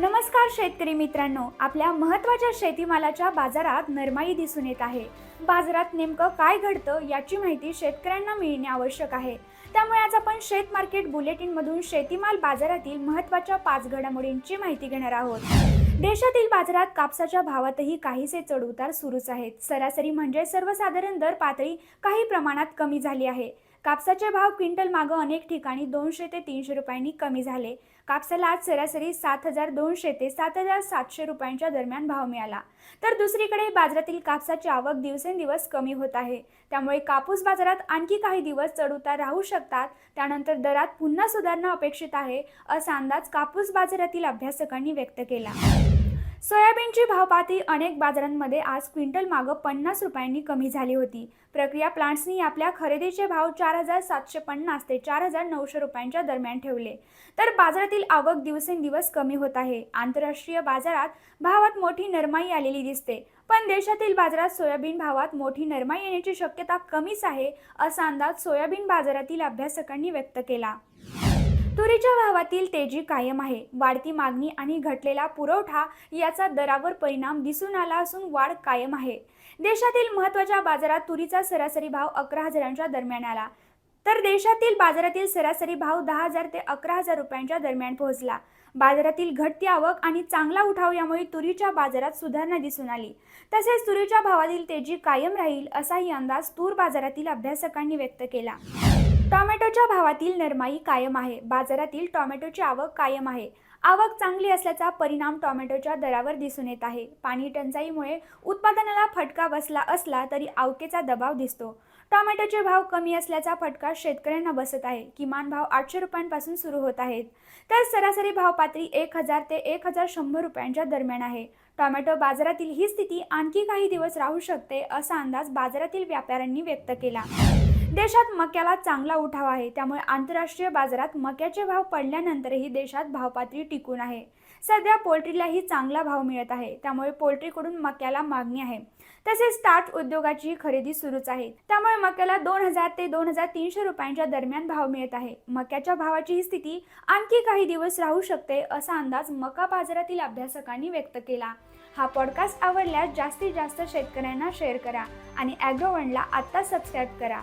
नमस्कार शेतकरी मित्रांनो आपल्या महत्त्वाच्या शेतीमालाच्या बाजारात नरमाई दिसून येत आहे. बाजारात नेमकं काय घडतं याची माहिती शेतकऱ्यांना मिळणे आवश्यक आहे. त्यामुळे आज आपण शेत मार्केट बुलेटिनमधून शेतीमाल बाजारातील महत्त्वाच्या पाच घडामोडींची माहिती घेणार आहोत. देशातील बाजारात कापसाच्या भावातही काहीसे चढउतार सुरूच आहेत. सरासरी म्हणजे सर्वसाधारण दर पातळी काही प्रमाणात कमी झाली आहे. कापसाचे भाव क्विंटल मागं अनेक ठिकाणी दोनशे ते तीनशे रुपयांनी कमी झाले. कापसाला आज सरासरी सात हजार दोनशे ते सात हजार सातशे रुपयांच्या दरम्यान भाव मिळाला. तर दुसरीकडे बाजारातील कापसाची आवक दिवसेंदिवस कमी होत आहे. त्यामुळे कापूस बाजारात आणखी काही दिवस चढउतार राहू शकतात. त्यानंतर दरात पुन्हा सुधारणा अपेक्षित आहे असा अंदाज कापूस बाजारातील अभ्यासकांनी व्यक्त केला. सोयाबीनची भावपाती अनेक बाजारांमध्ये आज क्विंटल मागं पन्नास रुपयांनी कमी झाली होती. प्रक्रिया प्लांट्सनी आपल्या खरेदीचे भाव चार हजार सातशे पन्नास ते चार हजार नऊशे रुपयांच्या दरम्यान ठेवले. तर बाजारातील आवक दिवसेंदिवस कमी होत आहे. आंतरराष्ट्रीय बाजारात भावात मोठी नरमाई आलेली दिसते. पण देशातील बाजारात सोयाबीन भावात मोठी नरमाई येण्याची शक्यता कमीच आहे असा अंदाज सोयाबीन बाजारातील अभ्यासकांनी व्यक्त केला. तुरीच्या भावातील तेजी कायम आहे. वाढती मागणी आणि घटलेला पुरवठा याचा दरावर परिणाम दिसून आला असून वाढ कायम आहे. देशातील महत्त्वाच्या बाजारात तुरीचा सरासरी भाव अकरा हजारांच्या दरम्यान आला. तर देशातील बाजारातील सरासरी भाव दहा हजार ते अकरा हजार रुपयांच्या दरम्यान पोहोचला. बाजारातील घटती आवक आणि चांगला उठाव यामुळे तुरीच्या बाजारात सुधारणा दिसून आली. तसेच तुरीच्या भावातील तेजी कायम राहील असाही अंदाज तूर बाजारातील अभ्यासकांनी व्यक्त केला. टोमॅटोच्या भावातील नरमाई कायम आहे. बाजारातील टोमॅटोची आवक कायम आहे. आवक चांगली असल्याचा परिणाम टोमॅटोच्या दरावर दिसून येत आहे. पाणी टंचाईमुळे उत्पादनाला फटका बसला असला तरी आवकेचा दबाव दिसतो. टोमॅटोचे भाव कमी असल्याचा फटका शेतकऱ्यांना बसत आहे. किमान भाव आठशे रुपयांपासून सुरू होत आहेत. तर सरासरी भाव पातळी एक हजार ते एक हजार शंभर रुपयांच्या दरम्यान आहे. टोमॅटो बाजारातील ही स्थिती आणखी काही दिवस राहू शकते असा अंदाज बाजारातील व्यापाऱ्यांनी व्यक्त केला. देशात मक्याला चांगला उठाव आहे. त्यामुळे आंतरराष्ट्रीय बाजारात मक्याचे भाव पडल्यानंतरही देशात भावपातळी टिकून आहे. सध्या पोल्ट्रीलाही चांगला भाव मिळत आहे. त्यामुळे पोल्ट्रीकडून मक्याला मागणी आहे. तसेच स्टार्च उद्योगाची खरेदी सुरूच आहे. त्यामुळे मक्याला दोन हजार ते दोन हजार तीनशे रुपयांच्या दरम्यान भाव मिळत आहे. मक्याच्या भावाची ही स्थिती आणखी काही दिवस राहू शकते असा अंदाज मका बाजारातील अभ्यासकांनी व्यक्त केला. हा पॉडकास्ट आवडल्यास जास्तीत जास्त शेतकऱ्यांना शेअर करा आणि ॲग्रोवनला आत्ता सबस्क्राईब करा.